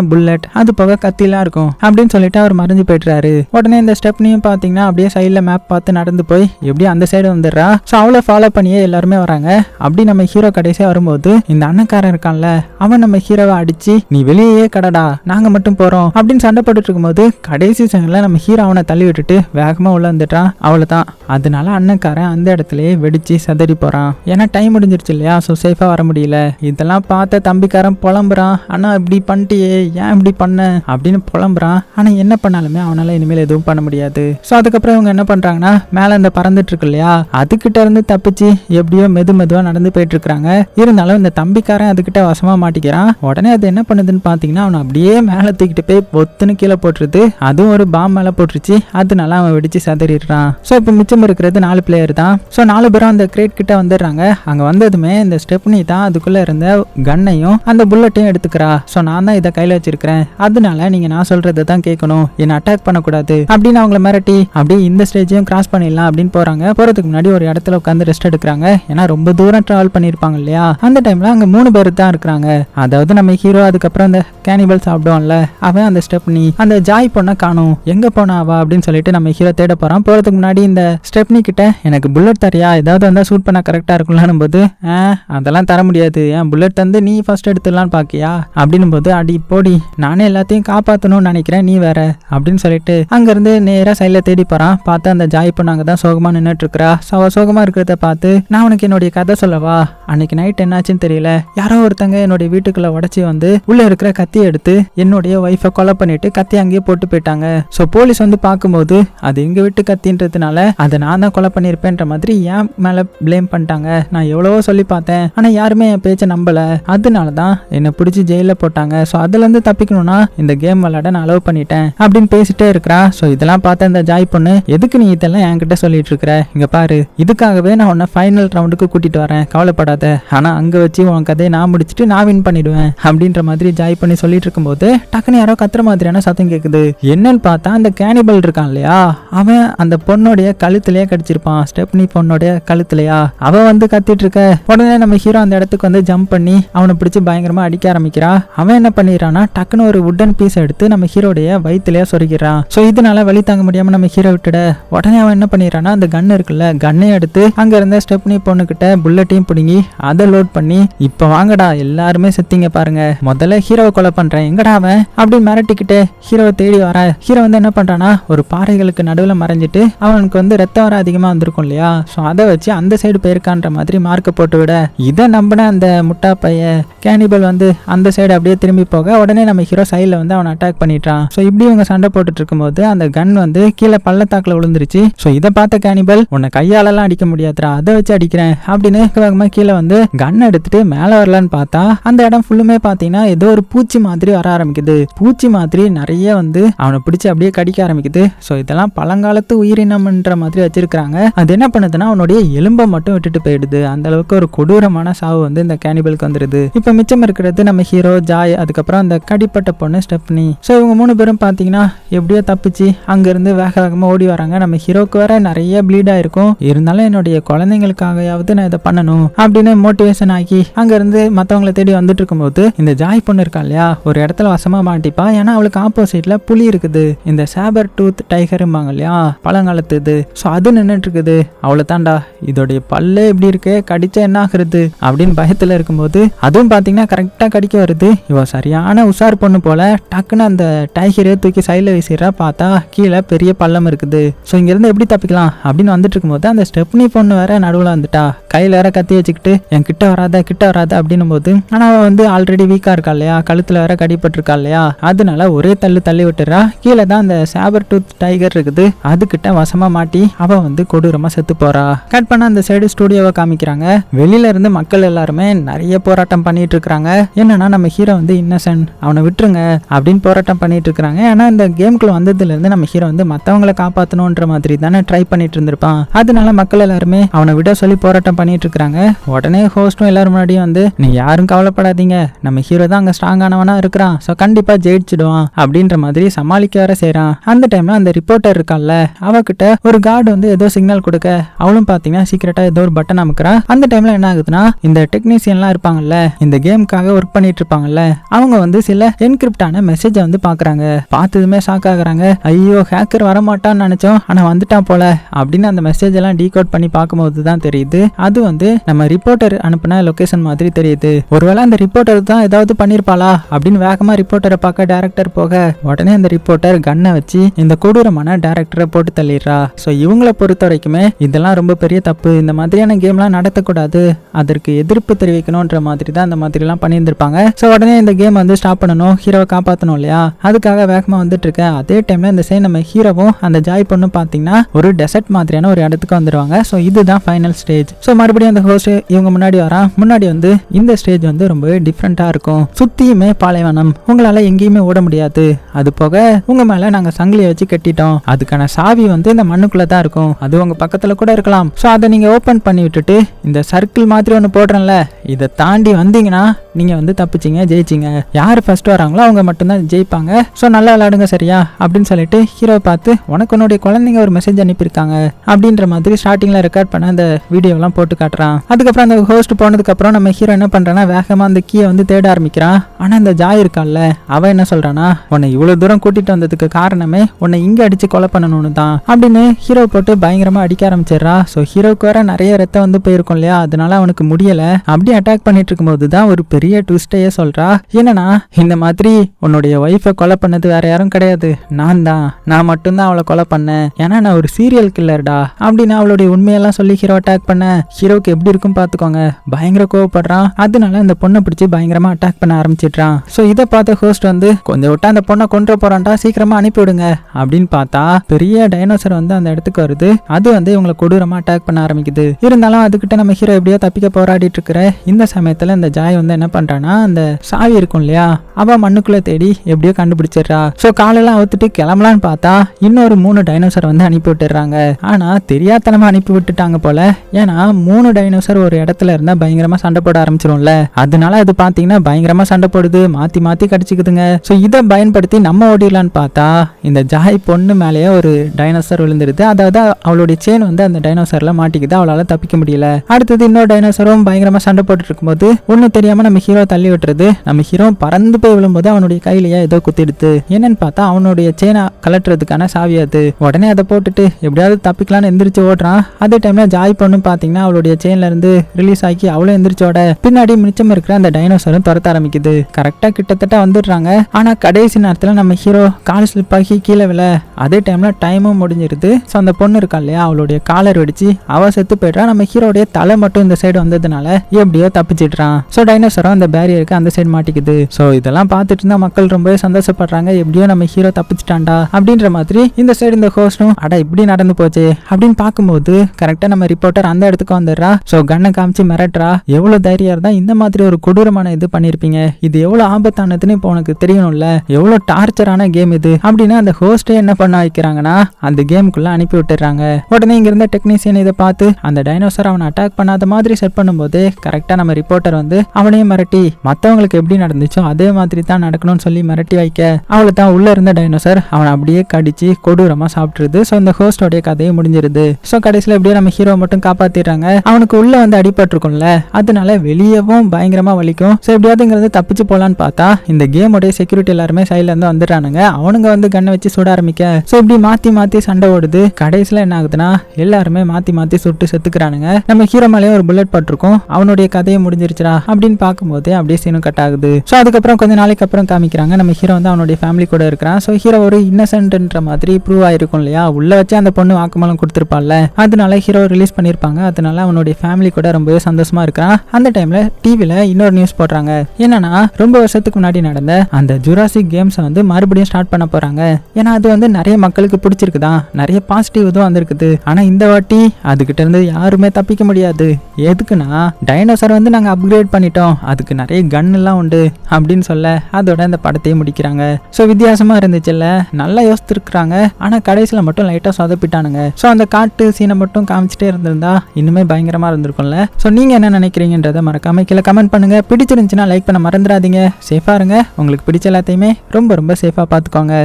புல்லட் அது போக கத்திலாம் இருக்கும். அப்படின்னு சொல்லிட்டு அவர் மறைஞ்சு போயிட்டுறாரு உடனே இந்த ஸ்டெப்னையும் பார்த்தீங்கன்னா அப்படியே சைடில் மேப் பார்த்து நடந்து போய் எப்படி அந்த சைடு வந்துடுறா. ஸோ அவளை ஃபாலோ பண்ணியே எல்லாருமே வராங்க. அப்படி நம்ம ஹீரோ கடைசியாக வரும்போது இந்த அண்ணக்காரன் இருக்கான்ல அவன் நம்ம ஹீரோவை அடிச்சு நீ வெளியே கடடா நாங்க மட்டும் போறோம். அப்படின்னு சண்டை போட்டுட்டு இருக்கும்போது கடைசி சங்கில் நம்ம ஹீரோ அவனை தள்ளி விட்டுட்டு வேகமாக உள்ள வந்துட்டான் அவ்வளோதான் அதனால அண்ணக்காரன் அந்த இடத்துலயே வெடிச்சு சதறி போறான். ஏன்னா டைம் முடிஞ்சிருச்சு இல்லையா? ஸோ சேஃபாக வர முடியல. இதெல்லாம் பார்த்த தம்பிக்காரன் புலம்புறான். அண்ணா இப்படி பண்ணிட்டியே ஏன் இப்படி பண்ண? அப்படின்னு புலம்புறான். ஆனா என்ன பண்ணாலுமே அவனால இனிமேல் எதுவும் பண்ண முடியாது. ஸோ அதுக்கப்புறம் இவங்க என்ன பண்றாங்கன்னா மேல இந்த பறந்துட்டு இருக்கு இல்லையா? அதுகிட்ட இருந்து தப்பிச்சு எப்படியோ மெது மெதுவா நடந்து போயிட்டு இருக்காங்க இருந்தாலும் இந்த தம்பிக்காரன் அதுகிட்ட வசமா மாட்டிக்கிறான். உடனே அது என்ன பண்ணுதுன்னு பாத்தீங்கன்னா அவனை அப்படியே மேல தூக்கிட்டு போய் பொத்துன்னு கீழே போட்டுருது. அதுவும் ஒரு பாம் மேலே போட்டுருச்சு. அதனால அவன் வெடிச்சு சதறிடுறான். ஸோ இப்போ மிச்சம் இருக்கிறது நாலு பிளேயர் தான். ஸோ நாலு பேரும் அந்த கிரேட் கிட்ட வந்துடுறாங்க. அங்க வந்ததுமே இந்த ஸ்டெப்னி தான் அதுக்குள்ள இருந்த கன்னையும் அந்த புல்லட்டையும் எடுத்துக்கிறா. ஸோ நான் தான் இதை கையில வச்சிருக்கிறேன். அதனால நீங்க நான் சொல்றதை தான் கேட்கணும். என்னை அட்டாக் பண்ணக்கூடாது அப்படின்னு அவங்கள மிரட்டி அப்படியே இந்த ஸ்டேஜையும் கிராஸ் பண்ணிடலாம் அப்படின்னு போறாங்க. போறதுக்கு முன்னாடி ஒரு இடத்துல உட்காந்து ரெஸ்ட் எடுக்கிறாங்க. ஏன்னா ரொம்ப தூரம் டிராவல் பண்ணியிருப்பாங்க இல்லையா? அந்த டைம்ல அங்க மூணு பேர் தான் இருக்கிறாங்க. அதாவது நம்ம ஹீரோ அதுக்கப்புறம் அந்த கேனிபல் சாப்பிடுவான்ல அவன் அந்த ஸ்டெப்னி அந்த ஜாய் பொண்ணை காணும். எங்க போனா அப்படின்னு சொல்லிட்டு நம்ம ஹீரோ தேட போறான் போறதுக்கு முன்னாடி இந்த ஸ்டெப்னி கிட்ட எனக்கு புல்லட் தரியா ஏதாவது வந்தா சூட் பண்ண கரெக்டா இருக்கும்லான்னு போது "ஆ, அதெல்லாம் தர முடியாது. ஏன் புல்லட் தந்து நீ ஃபர்ஸ்ட் எடுத்துடலான்னு பாக்கியா? அப்படின்னும் போது அடி போடி. நானே எல்லாத்தையும் காப்பாத்தணும்னு நினைக்கிறேன். நீ வேற அப்படின்னு சொல்லிட்டு அங்கிருந்து நேராக சைடில் தேடி போகிறான் பார்த்து அந்த ஜாய் பொண்ணாங்க தான் சோகமாக நின்றுட்டு இருக்கிறா So, அவ சோகமா இருக்கிறத பார்த்து நான் உனக்கு என்னுடைய கதை சொல்லவா? அன்னைக்கு நைட் என்னாச்சுன்னு தெரியல. யாரோ ஒருத்தங்க என்னுடைய வீட்டுக்குள்ள உடச்சி வந்து உள்ளே இருக்கிற கத்தி எடுத்து என்னுடைய ஒய்ஃபை கொலை பண்ணிட்டு கத்தி அங்கேயே போட்டு போயிட்டாங்க. ஸோ போலீஸ் வந்து பார்க்கும்போது அது எங்கள் வீட்டு கத்தின்றதுனால அதை நான் தான் கொலை பண்ணியிருப்பேன்ற மாதிரி ஏன் மேலே ப்ளேம் பண்ணிட்டாங்க. நான் எவ்வளவோ சொல்லி பார்த்தேன். ஆனால் யாருமே என் பேச்சை நம்பல. அதனால தான் என்னை பிடிச்சி ஜெயிலில் போட்டாங்க. ஸோ அதுலேருந்து தப்பிக்கணும்னா இந்த கேம் விளையாட நான் அலோவ் பண்ணிட்டேன். அப்படின்னு பேசிட்டே இருக்கிறா ஸோ இதெல்லாம் பார்த்த இந்த ஜாய் பொண்ணு எதுக்கு நீ இதெல்லாம் என்கிட்ட சொல்லிட்டு இருக்கிற இங்க பாரு இதுக்காகவே நான் உன்னை ஃபைனல் ரவுண்டுக்கு கூட்டிட்டு வரேன். கவலைப்படாத. ஆனா அங்க வச்சு உன் கதையை நான் முடிச்சுட்டு நான் வின் பண்ணிடுவேன். அப்படின்ற மாதிரி ஜாய் பண்ணி சொல்லிட்டு இருக்கும்போது டக்குன்னு யாரோ கத்துற மாதிரியான சத்தம் கேக்குது. என்னன்னு பார்த்தா அந்த கேனிபல் இருக்கான் இல்லையா? அவன் அந்த பொண்ணுடைய கழுத்துலயே கடிச்சிருப்பான். ஸ்டெப்னி பொண்ணுடைய கழுத்துலயா? அவ வந்து கத்திட்டு இருக்க உடனே நம்ம ஹீரோ அந்த இடத்துக்கு வந்து ஜம்ப் பண்ணி அவனை பிடிச்சி பயங்கரமா அடிக்க ஆரம்பிக்கிறா. அவன் என்ன பண்ணிடுறான்னா டக்குன்னு ஒரு உட்டன் பீஸ் எடுத்து நம்ம ஹீரோடைய வயிற்றுலயே சொருகிறான் ஸோ இதனால வழி தாங்க முடியாம நம்ம ஹீரோ விட்டுட உடனே அவன் என்ன பண்ணிடுறான்னா அந்த கன் இருக்குல்ல கன்னை எடுத்து அங்க இருந்த ஸ்டெப்னி பொண்ணுக்கிட்ட புல்லட்டையும் பிடுங்கி அதை லோட் பண்ணி இப்போ வாங்கடா எல்லாருமே செத்திங்க பாருங்க. முதல்ல ஹீரோவை கொலை பண்றேன். எங்கடா அவன்? அப்படின்னு மிரட்டிக்கிட்டு ஹீரோவை தேடி வர. ஹீரோ வந்து என்ன பண்றானா ஒரு பாறைகளுக்கு நடுவில் மறைஞ்சிட்டு அவனுக்கு வந்து ரத்தம் வர அதிகமா வந்திருக்கும் இல்லையா? ஸோ அதை வச்சு அந்த சைடு போயிருக்கான்ற மாதிரி மார்க்கை போட்டு விட. இதை நம்பின அந்த முட்டா பைய கேனிபல் வந்து அந்த சைடு அப்படியே திரும்பி போக உடனே நம்ம ஹீரோ சைடில் வந்து அவனை அட்டாக் பண்ணிட்டான் ஸோ இப்படி இவங்க சண்டை போட்டுட்டு இருக்கும்போது போது அந்த கன் வந்து கீழே பள்ளத்தாக்குல விழுந்துருச்சு. ஸோ இதை பார்த்த கேனிபல் உன்னை கையாலலாம் அடிக்க முடியாதுடா அதை வச்சு அடிக்கிறேன் அப்படின்னு வேகமாக கீழே வந்து கன் எடுத்துட்டு மேலே வரலான்னு பார்த்தா அந்த இடம் ஃபுல்லுமே பார்த்தீங்கன்னா ஏதோ ஒரு பூச்சி மாதிரி வர ஆரம்பிக்குது. பூச்சி மாதிரி நிறைய வந்து அவனை பிடிச்சி அப்படியே கடிக்க ஆரம்பிக்குது. ஸோ இதெல்லாம் பழங்காலத்து உயிரினம்ன்ற மாதிரி வச்சிருக்காங்க அது என்ன பண்ணுதுன்னா அவனுடைய எலும்பை மட்டும் விட்டுட்டு போயிடுது. அந்த அளவுக்கு ஒரு கொடூரமான சாவு வந்து இந்த கேனிபலுக்கு வந்துடுது இப்போ மிச்சம் இருக்கிறது நம்ம ஹீரோ ஜாய் அதுக்கப்புறம் அந்த கடிப்பட்ட பொண்ணு ஸ்டெப்னி ஸோ இவங்க மூணு பேரும் பார்த்தீங்கன்னா எப்படியோ தப்பு தப்பிச்சு அங்கேருந்து வேக வேகமாக ஓடி வராங்க. நம்ம ஹீரோக்கு வேற நிறைய ப்ளீட் ஆயிருக்கும். இருந்தாலும் என்னுடைய குழந்தைங்களுக்காகயாவது நான் இதை பண்ணணும் அப்படின்னு மோட்டிவேஷன் ஆகி அங்கேருந்து மற்றவங்களை தேடி வந்துட்டு இருக்கும்போது இந்த ஜாய் பொண்ணு இருக்கா இல்லையா? ஒரு இடத்துல வசமாக மாட்டிப்பா. ஏன்னா அவளுக்கு ஆப்போசிட்ல புலி இருக்குது. இந்த சேபர் டூத் டைகரும்பாங்க இல்லையா? பழங்காலத்து இது. ஸோ அது நின்றுட்டு இருக்குது அவ்வளோ தாண்டா இதோடைய பல்லு எப்படி இருக்கு. கடிச்சா என்ன ஆகுறது? அப்படின்னு பயத்தில் இருக்கும்போது அதுவும் பார்த்தீங்கன்னா கரெக்டாக கடிக்க வருது. இவ சரியான உஷார் பொண்ணு போல டக்குன்னு அந்த டைகரே தூக்கி சைடில் வீசிடுறா. பார்த்தா கீழே பெரிய பள்ளம் இருக்குது. ஸோ இங்கேருந்து எப்படி தப்பிக்கலாம் அப்படின்னு வந்துட்டு இருக்கும்போது அந்த ஸ்டெப்னி பொண்ணு வேற நடுவில் வந்துட்டா. கையில் வேற கத்தி வச்சுக்கிட்டு என் கிட்ட வராத கிட்ட வராத அப்படின்னும் போது ஆனால் அவள் வந்து ஆல்ரெடி வீக்காக இருக்கா இல்லையா? கழுத்தில் வேற கடிப்பட்டிருக்கா இல்லையா? அதனால ஒரே தள்ளு தள்ளி விட்டுறா. கீழே தான் அந்த சேபர் டூத் டைகர் இருக்குது. அதுக்கிட்ட வசமாக மாட்டி அவள் வந்து கொடூரமாக செத்து போறா. கட் பண்ண அந்த சைடு ஸ்டூடியோவை காமிக்கிறாங்க. வெளியில இருந்து மக்கள் எல்லாருமே நிறைய போராட்டம் பண்ணிட்டு இருக்காங்க என்னன்னா நம்ம ஹீரோ வந்து இன்னசென்ட் அவனை விட்டுருங்க அப்படின்னு போராட்டம் பண்ணிட்டு இருக்காங்க ஏன்னா இந்த கேம்குள்ள வந்ததுல இருந்து நம்ம ஹீரோ வந்து மத்தவங்களை காப்பாத்தணும்ன்ற மாதிரி தானே ட்ரை பண்ணிட்டு இருந்திருப்பான். அதனால மக்கள் எல்லாருமே அவனை விட சொல்லி போராட்டம் பண்ணிட்டு இருக்காங்க உடனே ஹோஸ்டும் எல்லாரும் முன்னாடியும் வந்து நீ யாரும் கவலைப்படாதீங்க. நம்ம ஹீரோ தான் அங்க ஸ்ட்ராங்கானவனா இருக்கிறான். ஸோ கண்டிப்பா ஜெயிச்சிடுவான். அப்படின்ற மாதிரி சமாளிக்க வர செய்யறான் அந்த டைம்ல அந்த ரிப்போர்ட்டர் இருக்கான்ல அவகிட்ட ஒரு கார்டு வந்து ஏதோ சிக்னல் கொடுக்க அவளும் பாத்தீங்கன்னா சீக்கிரட்டா ஏதோ ஒரு பட்டன் அமுக்குறா. அந்த டைம்ல என்ன ஆகுதுன்னா இந்த டெக்னீசியன்லாம் இருப்பாங்கல்ல இந்த கேமுக்காக ஒர்க் பண்ணிட்டு இருப்பாங்கல்ல அவங்க வந்து சில என்கிரிப்டான மெசேஜை வந்து பாக்குறாங்க. பார்த்ததுமே ஷாக் ஆகுறாங்க. ஐயோ ஹேக்கர் வரமாட்டான்னு நினைச்சோம். ஆனா வந்துட்டான் போல. அப்படின்னு அந்த மெசேஜ் எல்லாம் டீகோட் பண்ணி பார்க்கும்போது தான் தெரியுது. அது அது வந்து நம்ம ரிப்போர்ட்டர் அனுப்புன லொகேஷன் மாதிரி தெரியுது. ஒருவேளை அந்த ரிப்போர்ட்டர் தான் ஏதாவது பண்ணிருப்பாளா? அப்படின்னு வேகமா ரிப்போர்ட்டரை பார்க்க டேரக்டர் போக உடனே அந்த ரிப்போர்ட்டர் கன்னை வச்சு இந்த கொடூரமான டேரக்டரை போட்டு தள்ளிடுறா. ஸோ இவங்களை பொறுத்த வரைக்குமே இதெல்லாம் ரொம்ப பெரிய தப்பு. இந்த மாதிரியான கேம்லாம் நடத்தக்கூடாது. அதற்கு எதிர்ப்பு தெரிவிக்கணுன்ற மாதிரி தான் அந்த மாதிரிலாம் பண்ணியிருந்திருப்பாங்க. ஸோ உடனே இந்த கேம் வந்து ஸ்டாப் பண்ணணும். ஹீரோவை காப்பாற்றணும் இல்லையா? அதுக்காக வேகமாக வந்துட்டு இருக்கேன் அதே டைம்ல இந்த சைடு நம்ம ஹீரோவும் அந்த ஜாய் பொண்ணும் பார்த்தீங்கன்னா ஒரு டெசர்ட் மாதிரியான ஒரு இடத்துக்கு வந்துடுவாங்க ஸோ இதுதான் ஃபைனல் ஸ்டேஜ் ஸோ மறுபடியும் அந்த ஹோஸ்ட் இவங்க முன்னாடி வரான் முன்னாடி வந்து இந்த ஸ்டேஜ் வந்து ரொம்பவே டிஃப்ரெண்ட்டாக இருக்கும். சுத்தியுமே பாலைவனம். உங்களால் எங்கேயுமே ஓட முடியாது. அது போக உங்கள் மேலே நாங்கள் சங்கிலியை வச்சு கட்டிட்டோம். அதுக்கான சாவி வந்து இந்த மண்ணுக்குள்ளே தான் இருக்கும். அது உங்கள் பக்கத்தில் கூட இருக்கலாம். ஸோ அதை நீங்கள் ஓப்பன் பண்ணி விட்டுட்டு இந்த சர்க்கிள் மாதிரி ஒன்று போடுறேன்ல இதை தாண்டி வந்தீங்கன்னா நீங்கள் வந்து தப்பிச்சிங்க ஜெயிச்சிங்க. யார் ஃபர்ஸ்ட் வராங்களோ அவங்க மட்டும்தான் ஜெயிப்பாங்க. ஸோ நல்லா விளையாடுங்க சரியா? அப்படின்னு சொல்லிட்டு ஹீரோ பார்த்து உனக்கு உன்னுடைய குழந்தைங்க ஒரு மெசேஜ் அனுப்பியிருக்காங்க. அப்படின்ற மாதிரி ஸ்டார்டிங்கில் ரெக்கார்ட் பண்ண அந்த வீடியோலாம் போட்டு காட்டுறான். அதுக்கப்புறம் அந்த ஹோஸ்ட் போனதுக்கு அப்புறம் நம்ம ஹீரோ என்ன பண்றான்னா வேகமா அந்த கீயை வந்து தேட ஆரம்பிக்கிறான். ஆனா அந்த ஜாய் இருக்கான்ல அவன் என்ன சொல்றானா உன்னை இவ்வளவு தூரம் கூட்டிட்டு வந்ததுக்கு காரணமே உன்னை இங்க அடிச்சு கொலை பண்ணணும்னு தான். அப்படின்னு ஹீரோ போட்டு பயங்கரமா அடிக்க ஆரம்பிச்சிடுறா. ஸோ ஹீரோக்கு வேற நிறைய ரத்தம் வந்து போயிருக்கும் இல்லையா? அதனால அவனுக்கு முடியல. அப்படி அட்டாக் பண்ணிட்டு இருக்கும்போது தான் ஒரு பெரிய ட்விஸ்டையே சொல்றா. என்னன்னா இந்த மாதிரி உன்னுடைய ஒய்ஃபை கொலை பண்ணது வேற யாரும் கிடையாது. நான் தான். நான் மட்டும்தான் அவளை கொலை பண்ணேன். ஏன்னா நான் ஒரு சீரியல் கில்லர்டா அப்படின்னு அவளுடைய உண்மையெல்லாம் சொல்லி ஹீரோ அட்டாக் பண்ண ஹீரோக்கு எப்படி இருக்கும் பார்த்துக்கோங்க பயங்கர கோவப்படுறான். அதனால அந்த பொண்ணை பிடிச்சி பயங்கரமா அட்டாக் பண்ண ஆரம்பிச்சிடுறான். ஸோ இதை பார்த்த ஹோஸ்ட் வந்து கொஞ்சம் விட்டா அந்த பொண்ணை கொண்டு போறான்டா சீக்கிரமா அனுப்பிவிடுங்க அப்படின்னு பார்த்தா பெரிய டைனோசர் வந்து அந்த இடத்துக்கு வருது. அது வந்து இவங்களை கொடூரமா அட்டாக் பண்ண ஆரம்பிக்குது. இருந்தாலும் அதுகிட்ட நம்ம ஹீரோ எப்படியோ தப்பிக்க போராடிட்டு இருக்கிற இந்த சமயத்துல இந்த ஜாய் வந்து என்ன பண்றான்னா அந்த சாவி இருக்கும் இல்லையா அவ மண்ணுக்குள்ள தேடி எப்படியோ கண்டுபிடிச்சிடுறா. ஸோ காலெல்லாம் அவுத்துட்டு கிளம்பலான்னு பார்த்தா இன்னொரு மூணு டைனோசர் வந்து அனுப்பி விட்டுறாங்க ஆனா தெரியாதனமா அனுப்பி விட்டுட்டாங்க போல. ஏன்னா மூணு டைனோசர் ஒரு இடத்துல இருந்தா பயங்கரமா சண்டை போட ஆரம்பிச்சிரும்ல. அதனால அது பாத்தீங்கன்னா பயங்கரமா சண்டை போடுது மாத்தி மாத்தி கடிச்சுக்குதுங்க. ஸோ இதை பயன்படுத்தி நம்ம ஓடிடலான்னு பார்த்தா இந்த ஜாய் பொண்ணு மேலேயே ஒரு டைனோசர் விழுந்துருது. அதாவது அவளுடைய செயின் வந்து அந்த டைனோசர்ல மாட்டிக்குது அவளால தப்பிக்க முடியல. அடுத்தது இன்னொரு டைனோசரும் பயங்கரமா சண்டை போட்டுட்டு இருக்கும்போது ஒன்றும் தெரியாம நம்ம ஹீரோ தள்ளி விட்டுறது. நம்ம ஹீரோ பறந்து போய் விழும்போது அவனுடைய கையிலேயே ஏதோ குத்திடுது. என்னன்னு பார்த்தா அவனுடைய செயினை கலட்டுறதுக்கான சாவியாது அது. உடனே அதை போட்டுட்டு எப்படியாவது தப்பிக்கலாம்னு எந்திரிச்சு ஓடுறான். அதே டைம்ல ஜாய் பொண்ணு பாத்தீங்கன்னா அவளுடைய செயின்ல இருந்து ரிலீஸ் ஆகி அவளும் எந்திரிச்சோட பின்னாடி மிச்சம் இருக்கிற அந்த டைனோசரும் துரத்த ஆரம்பிக்குது. கரெக்டா கிட்டத்தட்ட வந்துடுறாங்க. ஆனா கடைசி நேரத்துல நம்ம ஹீரோ கால் ஸ்லிப் ஆகி கீழே விழ அதே டைம்ல டைமும் முடிஞ்சிருது. ஸோ அந்த பொண்ணு இருக்கா இல்லையா? அவளுடைய காலர் வெடிச்சு அவ செத்து போயிடுறா. நம்ம ஹீரோடைய தலை மட்டும் இந்த சைடு வந்ததுனால எப்படியோ தப்பிச்சிடுறான். ஸோ டைனோசரும் அந்த பேரியருக்கு அந்த சைடு மாட்டிக்குது. ஸோ இதெல்லாம் பார்த்துட்டு இருந்தா மக்கள் ரொம்பவே சந்தோஷப்படுறாங்க. எப்படியோ நம்ம ஹீரோ தப்பிச்சிட்டான்டா அப்படின்ற மாதிரி இந்த சைடு இந்த ஹோஸ்டும் அட இப்படி நடந்து போச்சு அப்படின்னு பார்க்கும்போது கரெக்டா நம்ம ரிப்போர்ட்டர் அந்த இடத்துக்கு வந்துடுறா ஸோ கண்ணை காமிச்சு மிரட்டுறா. எவ்வளவு தைரியம் இருந்தா இந்த மாதிரி ஒரு கொடூரமான இது பண்ணிருப்பீங்க? இது எவ்வளவு ஆபத்தானதுன்னு இப்போ உனக்கு தெரியணும்ல. எவ்வளவு டார்ச்சரான கேம் இது. அப்படின்னா அந்த ஹோஸ்டே என்ன பண்ண வைக்கிறாங்கன்னா அந்த கேமுக்குள்ள அனுப்பி விட்டுறாங்க உடனே இங்க இருந்த டெக்னீசியன் இதை பார்த்து அந்த டைனோசர் அவனை அட்டாக் பண்ணாத மாதிரி செட் பண்ணும்போது கரெக்டா நம்ம ரிப்போர்ட்டர் வந்து அவனையும் மிரட்டி மத்தவங்களுக்கு எப்படி நடந்துச்சோ அதே மாதிரி தான் நடக்கணும்னு சொல்லி மிரட்டி வைக்க. அவளை தான் உள்ள இருந்த டைனோசர் அவனை அப்படியே கடிச்சு கொடூரமா சாப்பிட்டுருது. ஸோ இந்த ஹோஸ்டோடைய கதையை முடிஞ்சிருது. ஸோ கடைசியில் எப்படியோ நம்ம ஹீரோ மட்டும் காப்பாத்திடுறாங்க. அவனுக்கு உள்ள வந்து அடிபட்டிருக்கும்ல. அதனால வெளியவும் பயங்கரமா வலிக்கும். ஸோ எப்படியாவதுங்கிறது தப்பிச்சு போலான்னு பார்த்தா இந்த கேமோடைய செக்யூரிட்டி எல்லாருமே சைட்ல இருந்து வந்துடுறானுங்க. அவனுங்க வந்து கண்ணை வச்சு சுட ஆரம்பிக்க. ஸோ இப்படி மாத்தி மாத்தி சண்டை ஓடுது. கடைசியில் என்ன ஆகுதுன்னா எல்லாருமே மாத்தி மாத்தி சுட்டு செத்துக்கிறானுங்க. நம்ம ஹீரோ மேலேயே ஒரு புல்லட் பட்டிருக்கும். அவனுடைய கதையை முடிஞ்சிருச்சுடா அப்படின்னு பார்க்கும்போது அப்படியே சீனும் கட் ஆகுது. ஸோ அதுக்கப்புறம் கொஞ்ச நாளைக்கு அப்புறம் காமிக்கிறாங்க. நம்ம ஹீரோ வந்து அவனுடைய ஃபேமிலி கூட இருக்கிறான். ஸோ ஹீரோ ஒரு இன்னசென்ட்ன்ற மாதிரி ப்ரூவ் ஆயிருக்கும் இல்லையா? உள்ள வச்சு அந்த பொண்ணு வாக்குமூலம் கொடுத்துருப்பாள்ல. அதனால ஹீரோ ரிலீஸ் பண்ணியிருப்பாங்க. அதனால அவனுடைய ஃபேமிலி கூட ரொம்பவே சந்தோஷமா இருக்கிறான். அந்த டைம்ல டிவியில் இன்னொரு நியூஸ் போடுறாங்க. என்னன்னா ரொம்ப வருஷத்துக்கு முன்னாடி நடந்த அந்த ஜுராசிக் கேம்ஸை வந்து மறுபடியும் ஸ்டார்ட் பண்ண போறாங்க. ஏன்னா அது வந்து நிறைய மக்களுக்கு பிடிச்சிருக்குதான். நிறைய பாசிட்டிவ் இதுவும் வந்திருக்குது. ஆனா இந்த வாட்டி அதுக்கிட்ட இருந்து யாருமே தப்பிக்க முடியாது. எதுக்குன்னா டைனோசர் வந்து நாங்க அப்கிரேட் பண்ணிட்டோம். அதுக்கு நிறைய கன் எல்லாம் உண்டு அப்படின்னு சொல்ல அதோட இந்த படத்தையே முடிக்கிறாங்க. ஸோ வித்தியாசமா இருந்துச்சுல்ல. நல்லா யோசித்துருக்குறாங்க. ஆனா கடைசியில மட்டும் லைட்டா சொதப்பிட்டானுங்க. ஸோ அந்த காட்டு சீனை மட்டும் காமிச்சிட்டே இருந்திருந்தா இன்னுமே பயங்கரமா இருந்திருக்கும்ல. ஸோ நீங்க என்ன நினைக்கிறீங்கன்றத மறக்காம கீழே கமெண்ட் பண்ணுங்க. பிடிச்சிருந்துச்சுன்னா லைக் பண்ண மறந்துடாதீங்க. சேஃபா இருங்க. உங்களுக்கு பிடிச்ச எல்லாத்தையுமே ரொம்ப ரொம்ப சேஃபா பார்த்துக்கோங்க.